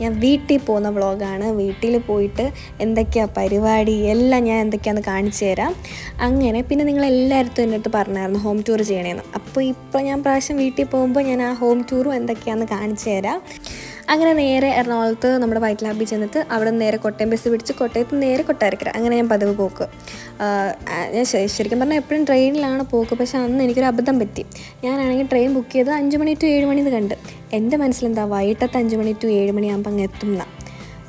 ഞാൻ വീട്ടിൽ പോകുന്ന വ്ളോഗാണ്. വീട്ടിൽ പോയിട്ട് എന്തൊക്കെയാണ് പരിപാടി? എല്ലാം ഞാൻ എന്തൊക്കെയാണെന്ന് കാണിച്ചു തരാം. അങ്ങനെ പിന്നെ നിങ്ങൾ എല്ലായിടത്തും എന്റെ അടുത്ത് പറഞ്ഞായിരുന്നു ഹോം ടൂർ ചെയ്യണേന്ന്. അപ്പോൾ ഇപ്പോൾ ഞാൻ പ്രാവശ്യം വീട്ടിൽ പോകുമ്പോൾ ഞാൻ ആ ഹോം ടൂറും എന്തൊക്കെയാണെന്ന് കാണിച്ചു തരാം. അങ്ങനെ നേരെ എറണാകുളത്ത് നമ്മുടെ വൈറ്റ് ലാബിൽ ചെന്നിട്ട് അവിടെ നിന്ന് നേരെ കൊട്ടയം ബസ് പിടിച്ച് കോട്ടയത്ത് നേരെ കൊട്ടാരക്കര. അങ്ങനെ ഞാൻ പതിവ് പോക്ക്. ഞാൻ ശരിക്കും പറഞ്ഞാൽ എപ്പോഴും ട്രെയിനിലാണ് പോക്ക്. പക്ഷേ അന്ന് എനിക്കൊരു അബദ്ധം പറ്റി. ഞാനാണെങ്കിൽ ട്രെയിൻ ബുക്ക് ചെയ്ത് അഞ്ച് മണി ടു ഏഴ് മണി കണ്ട്. എന്റെ മനസ്സിലെന്താ വൈകിട്ടത്തെ അഞ്ച് മണി ടു ഏഴ് മണിയാകുമ്പോൾ അങ്ങ് എത്തും എന്നാ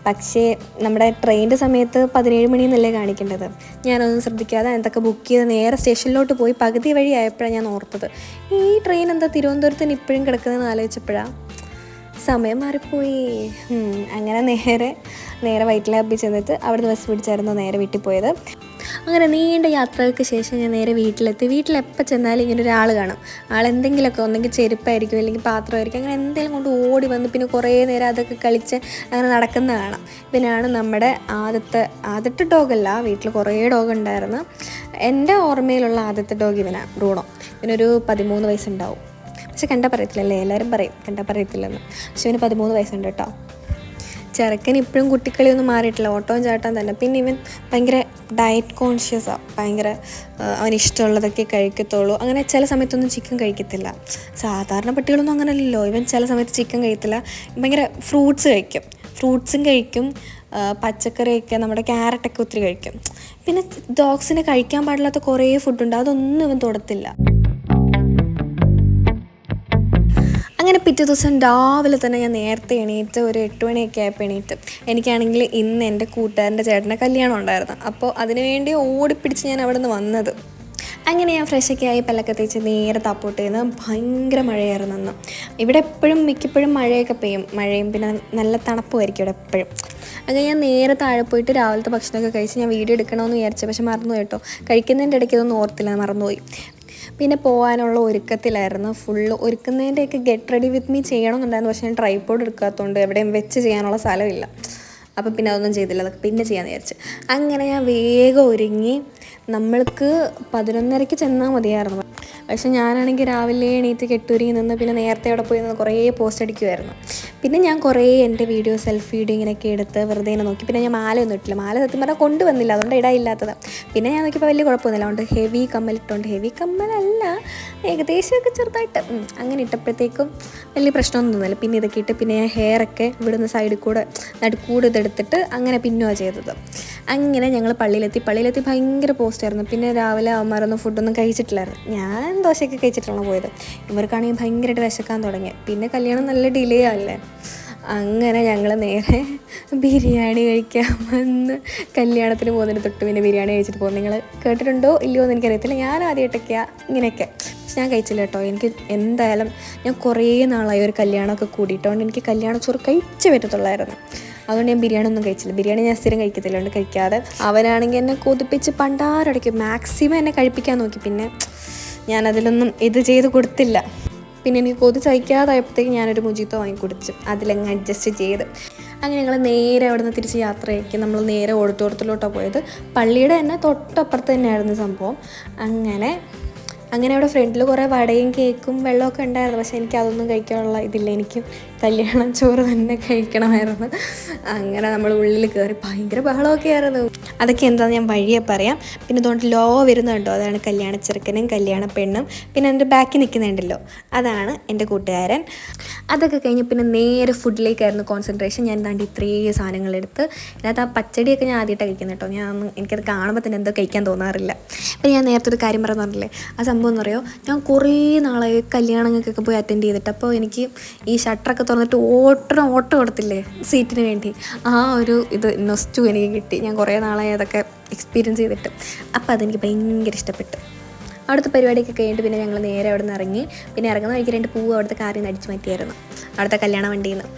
പക്ഷേ നമ്മുടെ ട്രെയിനിന്റെ സമയത്ത് പതിനേഴ് മണി എന്നല്ലേ കാണിക്കേണ്ടത്? ഞാനൊന്നും ശ്രദ്ധിക്കാതെ എന്തൊക്കെ ബുക്ക് ചെയ്ത് നേരെ സ്റ്റേഷനിലോട്ട് പോയി പകുതി വഴി ആയപ്പോഴാണ് ഞാൻ ഓർത്തത്. ഈ ട്രെയിൻ എന്താ തിരുവനന്തപുരത്തിന് ഇപ്പോഴും കിടക്കുന്നതെന്ന് ആലോചിച്ചപ്പോഴാണ് സമയം മാറിപ്പോയി. അങ്ങനെ നേരെ നേരെ വൈറ്റ് ലാബിൽ ചെന്നിട്ട് അവിടുന്ന് ബസ് പിടിച്ചായിരുന്നു നേരെ വീട്ടിൽ പോയത്. അങ്ങനെ നീണ്ട യാത്രകൾക്ക് ശേഷം ഞാൻ നേരെ വീട്ടിലെത്തി. വീട്ടിലെപ്പോൾ ചെന്നാലും ഇങ്ങനെ ഒരാൾ കാണും. ആൾ എന്തെങ്കിലുമൊക്കെ ഒന്നെങ്കിൽ ചെരുപ്പായിരിക്കും അല്ലെങ്കിൽ പാത്രമായിരിക്കും. അങ്ങനെ എന്തെങ്കിലും കൊണ്ട് ഓടി വന്ന് പിന്നെ കുറേ നേരം അതൊക്കെ കളിച്ച് അങ്ങനെ നടക്കുന്ന കാണാം. പിന്നെയാണ് നമ്മുടെ ആദ്യത്തെ ആദ്യത്തെ ഡോഗല്ല വീട്ടിൽ കുറേ ഡോഗ് ഉണ്ടായിരുന്നു. എന്റെ ഓർമ്മയിലുള്ള ആദ്യത്തെ ഡോഗ് ഇവനാണ് ബ്രൂണോ. ഇവനൊരു പതിമൂന്ന് വയസ്സുണ്ടാവും. പക്ഷെ കണ്ടാൽ പറയത്തില്ലല്ലേ? എല്ലാവരും പറയും കണ്ടാൽ പറയത്തില്ലെന്ന്. പക്ഷെ ഇവന് പതിമൂന്ന് വയസ്സുണ്ട് കേട്ടോ. ചെറുക്കൻ ഇപ്പോഴും കുട്ടിക്കളിയൊന്നും മാറിയിട്ടില്ല. ഓട്ടവും ചാട്ടം തന്നെ. പിന്നെ ഇവൻ ഭയങ്കര ഡയറ്റ് കോൺഷ്യസാണ് ഭയങ്കര ആ, അവന് ഇഷ്ടമുള്ളതൊക്കെ കഴിക്കത്തുള്ളൂ. അങ്ങനെ ചില സമയത്തൊന്നും ചിക്കൻ കഴിക്കത്തില്ല. സാധാരണ പട്ടികളൊന്നും അങ്ങനെയല്ലല്ലോ ഇവൻ ചില സമയത്ത് ചിക്കൻ കഴിക്കത്തില്ല ഭയങ്കര ഫ്രൂട്ട്സ് കഴിക്കും. ഫ്രൂട്ട്സും കഴിക്കും. പച്ചക്കറിയൊക്കെ നമ്മുടെ ക്യാരറ്റൊക്കെ ഒത്തിരി കഴിക്കും. പിന്നെ ഡോഗ്സിനെ കഴിക്കാൻ പാടില്ലാത്ത കുറേ ഫുഡുണ്ട് അതൊന്നും ഇവൻ തൊടത്തില്ല. അങ്ങനെ പിറ്റേ ദിവസം രാവിലെ തന്നെ ഞാൻ നേരത്തെ എണീറ്റ് ഒരു എട്ട് മണിയൊക്കെ ആയപ്പോൾ എണീറ്റ്. എനിക്കാണെങ്കിൽ ഇന്ന് എന്റെ കൂട്ടുകാരന്റെ ചേട്ടന്റെ കല്യാണം ഉണ്ടായിരുന്നു. അപ്പോൾ അതിനുവേണ്ടി ഓടിപ്പിടിച്ച് ഞാൻ അവിടെ നിന്ന് വന്നത്. അങ്ങനെ ഞാൻ ഫ്രഷൊക്കെ ആയി പല്ലൊക്കെ തേച്ച് നേരെ താപ്പോട്ട് ഭയങ്കര മഴയായിരുന്നു അന്ന്. ഇവിടെ എപ്പോഴും മിക്കപ്പോഴും മഴയൊക്കെ പെയ്യും. മഴയും പിന്നെ നല്ല തണുപ്പുമായിരിക്കും ഇവിടെ എപ്പോഴും. അങ്ങനെ ഞാൻ നേരെ താഴെ പോയിട്ട് രാവിലത്തെ ഭക്ഷണമൊക്കെ കഴിച്ച് ഞാൻ വീഡിയോ എടുക്കണമെന്ന് വിചാരിച്ചു പക്ഷെ മറന്നു കേട്ടോ. കഴിക്കുന്നതിന്റെ ഇടയ്ക്ക് ഇതൊന്നും ഓർത്തില്ല മറന്നുപോയി. പിന്നെ പോകാനുള്ള ഒരുക്കത്തിലായിരുന്നു. ഫുള്ള് ഒരുക്കുന്നതിന്റെയൊക്കെ ഗെറ്റ് റെഡി വിത്ത് മീ ചെയ്യണമെന്നുണ്ടായിരുന്നു. പക്ഷേ ഞാൻ ട്രൈപ്പോഡ് എടുക്കാത്തതുകൊണ്ട് എവിടെയും വെച്ച് ചെയ്യാനുള്ള സ്ഥലമില്ല. അപ്പം പിന്നെ അതൊന്നും ചെയ്തില്ല. അതൊക്കെ പിന്നെ ചെയ്യാമെന്ന് വിചാരിച്ച്. അങ്ങനെ ഞാൻ വേഗം ഒരുങ്ങി നമ്മൾക്ക് പതിനൊന്നരയ്ക്ക് ചെന്നാൽ മതിയായിരുന്നു. പക്ഷെ ഞാനാണെങ്കിൽ രാവിലെ എണീറ്റ് കെട്ടൂരി നിന്ന് പിന്നെ നേരത്തെ അവിടെ പോയി നിന്ന് കുറേ പോസ്റ്റ് അടിക്കുമായിരുന്നു പിന്നെ ഞാൻ കുറേ എന്റെ വീഡിയോ സെൽഫി വീഡിയോ ഇങ്ങനെയൊക്കെ എടുത്ത് വെറുതെ ഇങ്ങനെ നോക്കി. പിന്നെ ഞാൻ മാല ഒന്നും ഇട്ടില്ല. മാല സത്യം പറഞ്ഞാൽ കൊണ്ടുവന്നില്ല. അതുകൊണ്ട് ഇടാനില്ലാത്തത് പിന്നെ ഞാൻ നോക്കിയപ്പോൾ വലിയ കുഴപ്പമൊന്നുമില്ല. അതുകൊണ്ട് ഹെവി കമ്മൽ കമ്മലിട്ടുകൊണ്ട് ഹെവി കമ്മലല്ല ഏകദേശമൊക്കെ ചെറുതായിട്ട്. അങ്ങനെ ഇട്ടപ്പോഴത്തേക്കും വലിയ പ്രശ്നമൊന്നും തോന്നില്ല പിന്നെ ഇതൊക്കെ ഇട്ട് പിന്നെ ഞാൻ ഹെയറൊക്കെ ഇവിടുന്ന് സൈഡിൽ കൂടെ നടുക്കൂടെ ഇതെടുത്തിട്ട് അങ്ങനെ പിന്നുവാ ചെയ്തത്. അങ്ങനെ ഞങ്ങൾ പള്ളിയിലെത്തി. പള്ളിയിലെത്തി ഭയങ്കര പോസ്റ്റായിരുന്നു പിന്നെ രാവിലെ അവന്മാരൊന്നും ഫുഡൊന്നും കഴിച്ചിട്ടില്ലായിരുന്നു. ഞാൻ ദോശയൊക്കെ കഴിച്ചിട്ടാണ് പോയത്. ഇവർക്കാണെങ്കിൽ ഭയങ്കരമായിട്ട് വിശക്കാൻ തുടങ്ങി. പിന്നെ കല്യാണം നല്ല ഡിലേ ആവില്ലേ? അങ്ങനെ ഞങ്ങൾ നേരെ ബിരിയാണി കഴിക്കാൻ വന്ന് കല്യാണത്തിന് പോകുന്നതിന് തൊട്ട് പിന്നെ ബിരിയാണി കഴിച്ചിട്ട് പോകും. നിങ്ങൾ കേട്ടിട്ടുണ്ടോ? ഇല്ലയോ എന്ന് എനിക്കറിയത്തില്ല. ഞാൻ ആദ്യമായിട്ടൊക്കെയാണ് ഇങ്ങനെയൊക്കെ. പക്ഷെ ഞാൻ കഴിച്ചില്ല കേട്ടോ. എനിക്ക് എന്തായാലും ഞാൻ കുറേ നാളായി ഒരു കല്യാണമൊക്കെ കൂടിയിട്ടുകൊണ്ട് എനിക്ക് കല്യാണച്ചോറ് കഴിച്ചേ പറ്റത്തുള്ളായിരുന്നു. അതുകൊണ്ട് ഞാൻ ബിരിയാണി ഒന്നും കഴിച്ചില്ല. ബിരിയാണി ഞാൻ സ്ഥിരം കഴിക്കത്തില്ല. അതുകൊണ്ട് കഴിക്കാതെ അവനാണെങ്കിൽ എന്നെ കൊതിപ്പിച്ച് പണ്ടാരടയ്ക്കും. മാക്സിമം എന്നെ കഴിപ്പിക്കാൻ നോക്കി. പിന്നെ ഞാൻ അതിലൊന്നും ഇത് ചെയ്ത് കൊടുത്തില്ല. പിന്നെ എനിക്ക് കൊതി സഹിക്കാതായപ്പോഴത്തേക്ക് ഞാനൊരു മുജീത്തോ വാങ്ങി കുടിച്ചു. അതിലങ്ങ് അഡ്ജസ്റ്റ് ചെയ്ത്. അങ്ങനെ ഞങ്ങൾ നേരെ അവിടെ നിന്ന് തിരിച്ച് യാത്രയാക്കി. നമ്മൾ നേരെ ഓഡിറ്റോറിയത്തിലോട്ടാണ് പോയത്. പള്ളിയുടെ തന്നെ തൊട്ടപ്പുറത്ത് തന്നെയായിരുന്നു സംഭവം. അങ്ങനെ അങ്ങനെ അവിടെ ഫ്രണ്ടിൽ കുറേ വടയും കേക്കും വെള്ളമൊക്കെ ഉണ്ടായിരുന്നു. പക്ഷേ എനിക്ക് അതൊന്നും കഴിക്കാനുള്ള ഇതില്ല. എനിക്ക് കല്യാണം ചോറ് തന്നെ കഴിക്കണമായിരുന്നു. അങ്ങനെ നമ്മൾ ഉള്ളിൽ കയറി ഭയങ്കര ബഹളമൊക്കെ ആയിരുന്നു. അതൊക്കെ എന്താണെന്ന് ഞാൻ വഴിയെ പറയാം. പിന്നെ അതുകൊണ്ട് ലോ വരുന്നുണ്ടോ അതാണ് കല്യാണ ചെറുക്കനും കല്യാണ പെണ്ണും. പിന്നെ എന്റെ ബാക്കി നിൽക്കുന്നുണ്ടല്ലോ. അതാണ് എന്റെ കൂട്ടുകാരൻ. അതൊക്കെ കഴിഞ്ഞ് പിന്നെ നേരെ ഫുഡിലേക്കായിരുന്നു കോൺസെൻട്രേഷൻ ഞാൻ താണ്ടി ഇത്രയും സാധനങ്ങളെടുത്ത് അതിനകത്ത് ആ പച്ചടിയൊക്കെ ഞാൻ ആദ്യമായിട്ടാണ് കഴിക്കുന്നത് കേട്ടോ. ഞാൻ എനിക്കത് കാണുമ്പോൾ തന്നെ എന്തോ കഴിക്കാൻ തോന്നാറില്ല. അപ്പം ഞാൻ നേരത്തെ ഒരു കാര്യം പറഞ്ഞു പറഞ്ഞില്ലേ? ആ സംഭവം എന്ന് പറയുമോ? ഞാൻ കുറേ നാളായി കല്യാണങ്ങൾക്കൊക്കെ പോയി അറ്റൻഡ് ചെയ്തിട്ട്. അപ്പോൾ എനിക്ക് ഈ ഷട്ടറൊക്കെ തുറന്നിട്ട് ഓട്ടം ഓട്ടം കൊടുത്തില്ലേ സീറ്റിന് വേണ്ടി. ആ ഒരു ഇത് നൊസ്റ്റു എനിക്ക് കിട്ടി. ഞാൻ കുറേ നാളായി അതൊക്കെ എക്സ്പീരിയൻസ് ചെയ്തിട്ട്. അപ്പോൾ അതെനിക്ക് ഭയങ്കര ഇഷ്ടപ്പെട്ടു. അവിടുത്തെ പരിപാടിയൊക്കെ കഴിഞ്ഞിട്ട് പിന്നെ ഞങ്ങൾ നേരെ അവിടെ നിന്ന് ഇറങ്ങി. പിന്നെ ഇറങ്ങുന്ന വഴിക്ക് രണ്ട് പൂവ് അവിടുത്തെ നിന്ന് അടിച്ചു മാറ്റിയായിരുന്നു. അവിടുത്തെ കല്യാണ വണ്ടിയിൽ നിന്ന്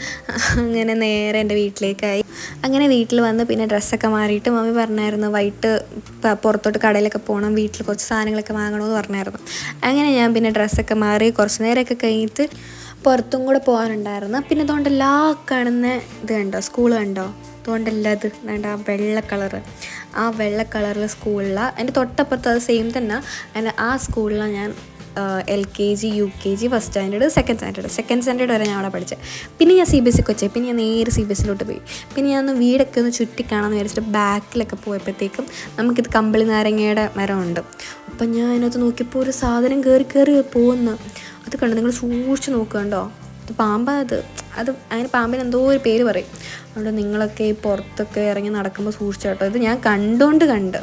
അങ്ങനെ നേരെ എന്റെ വീട്ടിലേക്കായി. അങ്ങനെ വീട്ടിൽ വന്ന് പിന്നെ ഡ്രസ്സൊക്കെ മാറിയിട്ട് മമ്മി പറഞ്ഞായിരുന്നു വൈകിട്ട് പുറത്തോട്ട് കടയിലൊക്കെ പോകണം വീട്ടിൽ കുറച്ച് സാധനങ്ങളൊക്കെ വാങ്ങണമെന്ന് പറഞ്ഞായിരുന്നു. അങ്ങനെ ഞാൻ പിന്നെ ഡ്രസ്സൊക്കെ മാറി കുറച്ച് നേരമൊക്കെ കഴിഞ്ഞിട്ട് പുറത്തും കൂടെ പോകാനുണ്ടായിരുന്നു പിന്നെ അതുകൊണ്ട് എല്ലാ കാണുന്ന ഇത് കണ്ടോ? സ്കൂൾ കണ്ടോ? അതുകൊണ്ടല്ല ഇത് വേണ്ട ആ വെള്ള കളറ്. ആ വെള്ള കളറിൽ സ്കൂളിലാണ് എന്റെ തൊട്ടപ്പുറത്ത് അത് സെയിം തന്നെ. അതിന്റെ ആ സ്കൂളിലാണ് ഞാൻ L K G U K G first standard second standard second standard വരെ ഞാൻ അവിടെ പഠിച്ചത് പിന്നെ ഞാൻ സി ബി എസ് സിക്ക് വെച്ചേ പിന്നെ ഞാൻ നേരെ സി ബി എസ് സിയിലോട്ട് പോയി. പിന്നെ ഞാൻ ഒന്ന് വീടൊക്കെ ഒന്ന് ചുറ്റിക്കാണെന്ന് വിചാരിച്ചിട്ട് ബാക്കിലൊക്കെ പോയപ്പോഴത്തേക്കും നമുക്കിത് കമ്പിളി നാരങ്ങയുടെ മരമുണ്ട്. അപ്പം ഞാൻ അതിനകത്ത് നോക്കിയപ്പോൾ ഒരു സാധനം കയറി കയറി പോകുന്നു കണ്ടു. നിങ്ങൾ സൂക്ഷിച്ച് നോക്കുകണ്ടോ ഇത് പാമ്പാ അത്. അത് അതിന് പാമ്പിന് എന്തോ ഒരു പേര് പറയും. അതുകൊണ്ട് നിങ്ങളൊക്കെ ഈ പുറത്തൊക്കെ ഇറങ്ങി നടക്കുമ്പോൾ സൂക്ഷിച്ചു കേട്ടോ ഇത് ഞാൻ കണ്ടുകൊണ്ട് കണ്ട്.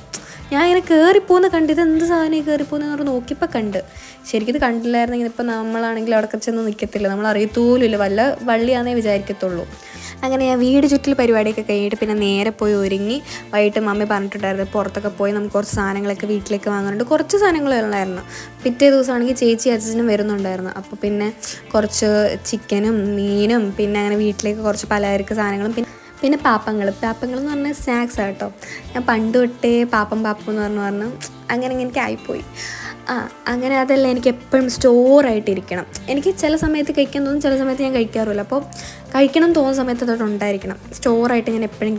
ഞാൻ ഇങ്ങനെ കയറിപ്പോന്ന് കണ്ട് ഇത് എന്ത് സാധനം കയറിപ്പോന്ന് പറഞ്ഞ് നോക്കിയപ്പോൾ കണ്ട്. ശരിക്കും ഇത് കണ്ടില്ലായിരുന്നെങ്കിൽ ഇപ്പം നമ്മളാണെങ്കിൽ അവിടെ ചെന്ന് നിൽക്കത്തില്ല നമ്മൾ അറിയത്തോലുമില്ല. വല്ല വള്ളിയാണെന്നേ വിചാരിക്കത്തുള്ളൂ. അങ്ങനെ ഞാൻ വീട് ചുറ്റിൽ പരിപാടിയൊക്കെ കഴിഞ്ഞിട്ട് പിന്നെ നേരെ പോയി ഒരുങ്ങി വൈകിട്ട് മമ്മി പറഞ്ഞിട്ടുണ്ടായിരുന്നു പുറത്തൊക്കെ പോയി നമുക്ക് കുറച്ച് സാധനങ്ങളൊക്കെ വീട്ടിലേക്ക് വാങ്ങാനുണ്ട്. കുറച്ച് സാധനങ്ങൾ ഉണ്ടായിരുന്നു പിറ്റേ ദിവസമാണെങ്കിൽ ചേച്ചി അച്ഛനും വരുന്നുണ്ടായിരുന്നു. അപ്പോൾ പിന്നെ കുറച്ച് ചിക്കനും മീനും പിന്നെ അങ്ങനെ വീട്ടിലേക്ക് കുറച്ച് പലചരക്ക് സാധനങ്ങളും പിന്നെ പിന്നെ പാപ്പങ്ങൾ പാപ്പങ്ങൾ എന്ന് പറഞ്ഞാൽ സ്നാക്സ് ആട്ടോ ഞാൻ പണ്ട് തൊട്ടേ പാപ്പം പാപ്പം എന്ന് പറഞ്ഞു പറഞ്ഞു അങ്ങനെ എനിക്ക് ആയിപ്പോയി. ആ അങ്ങനെ അതെല്ലാം എനിക്ക് എപ്പോഴും സ്റ്റോറായിട്ടിരിക്കണം. എനിക്ക് ചില സമയത്ത് കഴിക്കാൻ തോന്നും ചില സമയത്ത് ഞാൻ കഴിക്കാറില്ല അപ്പോൾ കഴിക്കണം തോന്നുന്ന സമയത്ത് അതൊട്ട് ഉണ്ടായിരിക്കണം. സ്റ്റോറായിട്ട് ഞാൻ എപ്പോഴും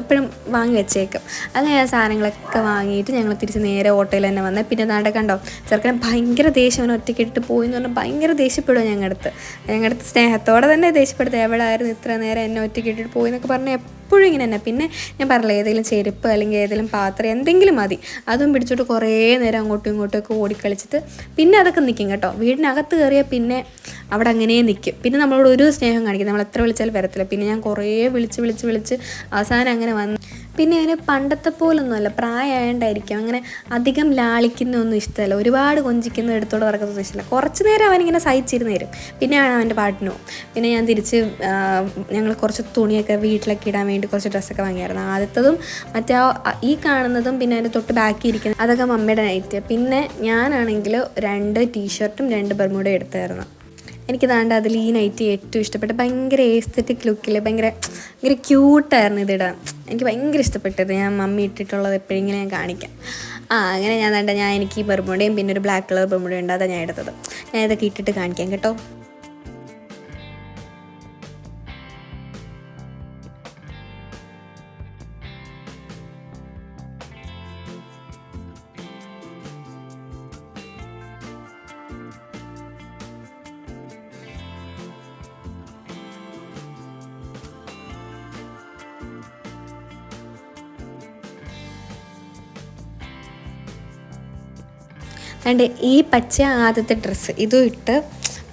എപ്പോഴും വാങ്ങി വെച്ചേക്കും. അങ്ങനെ ആ സാധനങ്ങളൊക്കെ വാങ്ങിയിട്ട് ഞങ്ങൾ തിരിച്ച് നേരെ ഓട്ടോയിൽ തന്നെ വന്നത് പിന്നെ നാട്ടെ കണ്ടോ ചെറുക്കനെ ഭയങ്കര ദേഷ്യം അവൻ ഒറ്റയ്ക്കിട്ട് പോയി എന്ന് പറഞ്ഞാൽ ഭയങ്കര ദേഷ്യപ്പെടുക ഞങ്ങളുടെ അടുത്ത് ഞങ്ങളുടെ അടുത്ത് സ്നേഹത്തോടെ തന്നെ ദേഷ്യപ്പെടുത്തുക എവിടെ ആയിരുന്നു ഇത്ര നേരം എന്നെ ഒറ്റയ്ക്കിട്ടിട്ട് പോയി എന്നൊക്കെ പറഞ്ഞാൽ എപ്പോഴും ഇങ്ങനെ തന്നെ. പിന്നെ ഞാൻ പറഞ്ഞില്ല ഏതെങ്കിലും ചെരുപ്പ് അല്ലെങ്കിൽ ഏതെങ്കിലും പാത്രം എന്തെങ്കിലും മതി. അതും പിടിച്ചിട്ട് കുറേ നേരം അങ്ങോട്ടും ഇങ്ങോട്ടും ഒക്കെ ഓടിക്കളിച്ചിട്ട് പിന്നെ അതൊക്കെ നിൽക്കും കേട്ടോ. വീടിനകത്ത് കയറിയാൽ പിന്നെ അവിടെ അങ്ങനെ നിൽക്കും പിന്നെ നമ്മളോട് ഒരു സ്നേഹം കാണിക്കും. നമ്മൾ എത്ര വിളിച്ചാലും വരത്തില്ല. പിന്നെ ഞാൻ കുറേ വിളിച്ച് വിളിച്ച് വിളിച്ച് അവസാനം അങ്ങനെ വന്ന് പിന്നെ അവന് പണ്ടത്തെ പോലൊന്നുമല്ല. പ്രായമായതുകൊണ്ടായിരിക്കും അങ്ങനെ അധികം ലാളിക്കുന്നൊന്നും ഇഷ്ടമല്ല. ഒരുപാട് കൊഞ്ചിക്കുന്ന എടുത്തോടെ നടക്കുന്നത് ഇഷ്ടമല്ല. കുറച്ച് നേരം അവനിങ്ങനെ സഹിച്ചിരുന്ന് തരും. പിന്നെയാണ് അവന്റെ പാട്ടിന് പിന്നെ ഞാൻ തിരിച്ച് ഞങ്ങൾ കുറച്ച് തുണിയൊക്കെ വീട്ടിലൊക്കെ ഇടാൻ വേണ്ടി കുറച്ച് ഡ്രസ്സൊക്കെ വാങ്ങിയായിരുന്നു. ആദ്യത്തതും മറ്റേ ഈ കാണുന്നതും പിന്നെ അതിന്റെ തൊട്ട് ബാക്കി ഇരിക്കുന്നത് അതൊക്കെ മമ്മിയുടെ നൈറ്റ് പിന്നെ ഞാനാണെങ്കിൽ രണ്ട് ടീഷർട്ടും രണ്ട് ബർമൂടെ എടുത്തായിരുന്നു. എനിക്ക് ദാണ്ട് അതിൽ ഈ നൈറ്റ് ഏറ്റവും ഇഷ്ടപ്പെട്ടു ഭയങ്കര ഏസ്തറ്റിക് ലുക്കിൽ ഭയങ്കര ഭയങ്കര ക്യൂട്ടായിരുന്നു ഇതിടാൻ. എനിക്ക് ഭയങ്കര ഇഷ്ടപ്പെട്ടത് ഞാൻ മമ്മി ഇട്ടിട്ടുള്ളത് എപ്പോഴെങ്കിലും ഞാൻ കാണിക്കാം. ആ അങ്ങനെ ഞാൻ വേണ്ട ഞാൻ എനിക്ക് ഈ ബർമുടയും പിന്നെ ഒരു ബ്ലാക്ക് കളർ ബർമുടയും ഉണ്ട്. അതാണ് ഞാൻ എടുത്തത്. ഞാൻ ഇതൊക്കെ ഇട്ടിട്ട് കാണിക്കാം കേട്ടോ. അതുകൊണ്ട് ഈ പച്ച ആദ്യത്തെ ഡ്രസ്സ് ഇതും ഇട്ട്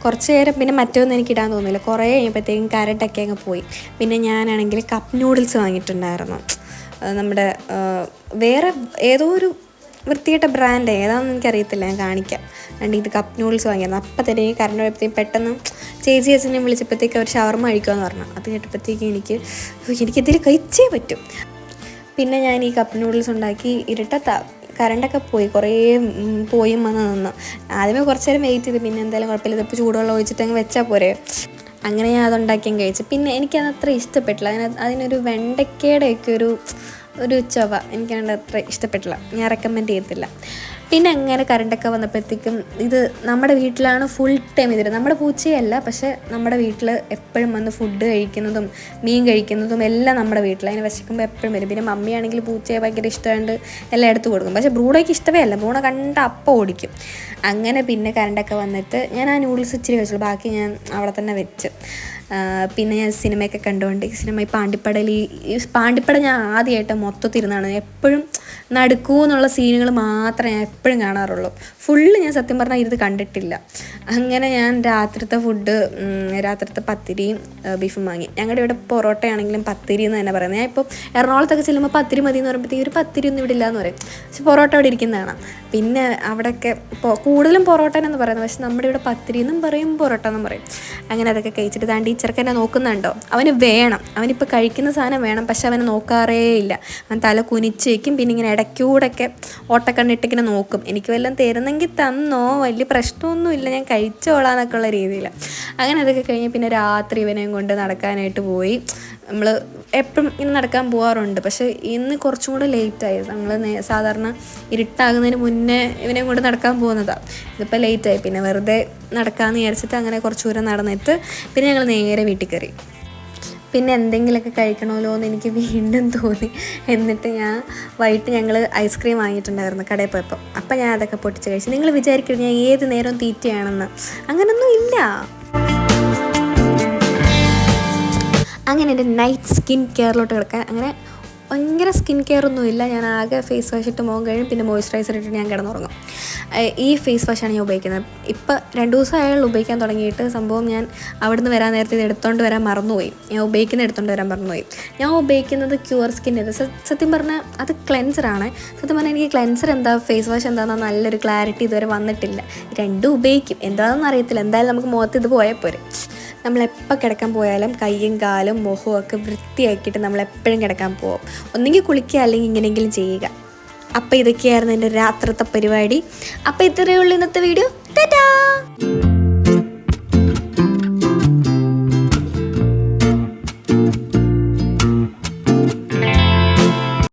കുറച്ച് നേരം പിന്നെ മറ്റൊന്നും എനിക്ക് ഇടാൻ തോന്നില്ല കുറേ കഴിയുമ്പോഴത്തേക്കും കരട്ടൊക്കെ അങ്ങ് പോയി. പിന്നെ ഞാനാണെങ്കിൽ കപ്പ് നൂഡിൽസ് വാങ്ങിയിട്ടുണ്ടായിരുന്നു. നമ്മുടെ വേറെ ഏതോ ഒരു വൃത്തികെട്ട ബ്രാൻഡ് ഏതാണെന്ന് എനിക്കറിയത്തില്ല. ഞാൻ കാണിക്കാം. അതുകൊണ്ട് ഇത് കപ്പ് നൂഡിൽസ് വാങ്ങിയിരുന്നു അപ്പം തന്നെ ഈ കറണ്ട് പോയപ്പോഴത്തേക്കും പെട്ടെന്ന് ചേച്ചി അച്ഛനെ വിളിച്ചപ്പോഴത്തേക്ക് അവർ ഷവർമ കഴിക്കുമെന്ന് പറഞ്ഞു. അത് കേട്ടപ്പോഴത്തേക്കും എനിക്ക് "ഓ, എനിക്കിതിൽ കഴിച്ചേ പറ്റും. പിന്നെ ഞാൻ ഈ കപ്പ് നൂഡിൽസ് ഉണ്ടാക്കി ഇരുട്ടത്ത കറണ്ടൊക്കെ പോയി കുറേ പോയി വന്ന് നിന്ന്. ആദ്യമേ കുറച്ച് നേരം വെയിറ്റ് ചെയ്ത് പിന്നെ എന്തായാലും കുഴപ്പമില്ല. ഇതിപ്പോൾ ചൂടുവെള്ളം ഒഴിച്ചിട്ട് അങ്ങ് വെച്ചാൽ പോരെ. അങ്ങനെ ഞാൻ അതുണ്ടാക്കിയും കഴിച്ചു. പിന്നെ എനിക്കത് അത്ര ഇഷ്ടപ്പെട്ടില്ല. അതിന് അതിനൊരു വെണ്ടയ്ക്കയുടെയൊക്കെ ഒരു ഒരു ചൊവ എനിക്കത് അത്ര ഇഷ്ടപ്പെട്ടില്ല. ഞാൻ റെക്കമെൻഡ് ചെയ്യത്തില്ല. പിന്നെ അങ്ങനെ കറണ്ടൊക്കെ വന്നപ്പോഴത്തേക്കും ഇത് നമ്മുടെ വീട്ടിലാണ് ഫുൾ ടൈം ഇതിൽ നമ്മുടെ പൂച്ചയല്ല പക്ഷെ നമ്മുടെ വീട്ടിൽ എപ്പോഴും വന്ന് ഫുഡ് കഴിക്കുന്നതും മീൻ കഴിക്കുന്നതും എല്ലാം നമ്മുടെ വീട്ടിൽ അതിനെ വിശക്കുമ്പോൾ എപ്പോഴും വരും. പിന്നെ മമ്മിയാണെങ്കിൽ പൂച്ചയെ ഭയങ്കര ഇഷ്ടമായിട്ട് എല്ലാം എടുത്തു കൊടുക്കും. പക്ഷേ ബ്രൂണോയ്ക്ക് ഇഷ്ടമേ അല്ല ബ്രൂണ കണ്ട അപ്പം ഓടിക്കും. അങ്ങനെ പിന്നെ കറണ്ടൊക്കെ വന്നിട്ട് ഞാൻ ആ നൂഡിൽസ് ഇച്ചിരി കഴിച്ചുള്ളൂ. ബാക്കി ഞാൻ അവിടെ തന്നെ വെച്ച്. പിന്നെ ഞാൻ സിനിമയൊക്കെ കണ്ടുകൊണ്ട് സിനിമ ഈ പാണ്ടിപ്പടയിൽ ഈ പാണ്ടിപ്പട ഞാൻ ആദ്യമായിട്ട് മൊത്തത്തിരുന്നാണ്. എപ്പോഴും നടക്കൂ എന്നുള്ള സീനുകൾ മാത്രമേ ഞാൻ എപ്പോഴും കാണാറുള്ളൂ. ഫുള്ള് ഞാൻ സത്യം പറഞ്ഞാൽ ഇരുന്ന് കണ്ടിട്ടില്ല. അങ്ങനെ ഞാൻ രാത്രിത്തെ ഫുഡ് രാത്രിത്തെ പത്തിരിയും ബീഫും വാങ്ങി. ഞങ്ങളുടെ ഇവിടെ പൊറോട്ടയാണെങ്കിലും പത്തിരി എന്ന് തന്നെ പറയുന്നത്. ഞാൻ ഇപ്പോൾ എറണാകുളത്തൊക്കെ ചെല്ലുമ്പോൾ പത്തിരി മതി എന്ന് പറയുമ്പോഴത്തേക്ക് ഒരു പത്തിരി ഒന്നും ഇവിടെ ഇല്ല എന്ന് പറയും. പക്ഷെ പൊറോട്ട അവിടെ ഇരിക്കുന്നതാണ് പിന്നെ അവിടെയൊക്കെ കൂടുതലും പൊറോട്ട എന്ന് പറയുന്നത്. പക്ഷെ നമ്മുടെ ഇവിടെ പത്തിരി എന്നും പറയും പൊറോട്ട എന്നും പറയും. അങ്ങനെ അതൊക്കെ കഴിച്ചിട്ട് താൻ ഈ ചെറുക്കനെ നോക്കുന്നുണ്ടോ? അവന് വേണം. അവനിപ്പോൾ കഴിക്കുന്ന സാധനം വേണം. പക്ഷെ അവനെ നോക്കാറേ ഇല്ല അവൻ തല കുനിച്ചേക്കും പിന്നെ ഇങ്ങനെ ഇടയ്ക്കൂടൊക്കെ ഓട്ടക്കണ്ണിട്ടിങ്ങനെ നോക്കും. എനിക്ക് വല്ലതും തരുന്നെങ്കിൽ തന്നോ? വലിയ പ്രശ്നമൊന്നുമില്ല. ഞാൻ കഴിച്ചോളാന്നൊക്കെ ഉള്ള രീതിയിൽ അങ്ങനെ അതൊക്കെ കഴിഞ്ഞ് പിന്നെ രാത്രി ഇവനെയും കൊണ്ട് നടക്കാനായിട്ട് പോയി. നമ്മൾ എപ്പോഴും ഇങ്ങനെ നടക്കാൻ പോകാറുണ്ട് പക്ഷേ ഇന്ന് കുറച്ചും കൂടെ ലേറ്റായി. നമ്മൾ സാധാരണ ഇരുട്ടാകുന്നതിന് മുന്നേ ഇവനെയും കൊണ്ട് നടക്കാൻ പോകുന്നതാണ് ഇതിപ്പോൾ ലേറ്റായി. പിന്നെ വെറുതെ നടക്കാമെന്ന് വിചാരിച്ചിട്ട് അങ്ങനെ കുറച്ച് ദൂരം നടന്നിട്ട് പിന്നെ ഞങ്ങൾ നേരെ വീട്ടിൽ കയറി. പിന്നെ എന്തെങ്കിലുമൊക്കെ കഴിക്കണമല്ലോ എന്ന് എനിക്ക് വീണ്ടും തോന്നി. എന്നിട്ട് ഞാൻ വൈകിട്ട് ഞങ്ങൾ ഐസ്ക്രീം വാങ്ങിയിട്ടുണ്ടായിരുന്നു കടയിൽ പോയപ്പോൾ അപ്പം ഞാൻ അതൊക്കെ പൊട്ടിച്ച് കഴിച്ചു. നിങ്ങൾ വിചാരിക്കരുത് ഞാൻ ഏത് നേരവും തീറ്റയാണെന്ന്. അങ്ങനൊന്നും ഇല്ല. അങ്ങനെ എന്റെ നൈറ്റ് സ്കിൻ കെയറിലോട്ട് കിടക്കാൻ അങ്ങനെ ഭയങ്കര സ്കിൻ കെയർ ഒന്നും ഇല്ല. ഞാൻ ആകെ ഫേസ് വാഷ് ഇട്ട് മുഖം കഴിയും പിന്നെ മോയ്സ്ചറൈസർ ഇട്ടിട്ട് ഞാൻ കിടന്നുറങ്ങും. ഈ ഫേസ് വാഷാണ് ഞാൻ ഉപയോഗിക്കുന്നത്. ഇപ്പം രണ്ട് ദിവസം ദിവസമായുള്ള ഉപയോഗിക്കാൻ തുടങ്ങിയിട്ട്. സംഭവം ഞാൻ അവിടുന്ന് വരാൻ നേരത്തെ ഇത് എടുത്തോണ്ട് വരാൻ മറന്നുപോയി. ഞാൻ ഉപയോഗിക്കുന്ന എടുത്തോണ്ട് വരാൻ മറന്നുപോയി. ഞാൻ ഉപയോഗിക്കുന്നത് ക്യൂർ സ്കിൻ ഇത്. സത്യം പറഞ്ഞാൽ അത് ക്ലെൻസറാണ് സത്യം പറഞ്ഞാൽ എനിക്ക് ക്ലെൻസർ എന്താ ഫേസ് വാഷ് എന്താണെന്ന് നല്ലൊരു ക്ലാരിറ്റി ഇതുവരെ വന്നിട്ടില്ല. രണ്ടും ഉപയോഗിക്കും. എന്താണെന്ന് അറിയത്തില്ല എന്തായാലും നമുക്ക് മുഖത്ത് ഇത് പോയാൽ പോരെ. നമ്മളെപ്പോൾ കിടക്കാൻ പോയാലും കയ്യും കാലും മുഖവും ഒക്കെ വൃത്തിയാക്കിയിട്ട് നമ്മളെപ്പോഴും കിടക്കാൻ പോകും. ഒന്നെങ്കിൽ കുളിക്കുക അല്ലെങ്കിൽ ഇങ്ങനെയെങ്കിലും ചെയ്യുക. അപ്പോൾ ഇതൊക്കെയായിരുന്നു എന്റെ രാത്രത്തെ പരിപാടി. അപ്പോൾ ഇത്രയേ ഉള്ളൂ ഇന്നത്തെ വീഡിയോ. ടാറ്റാ!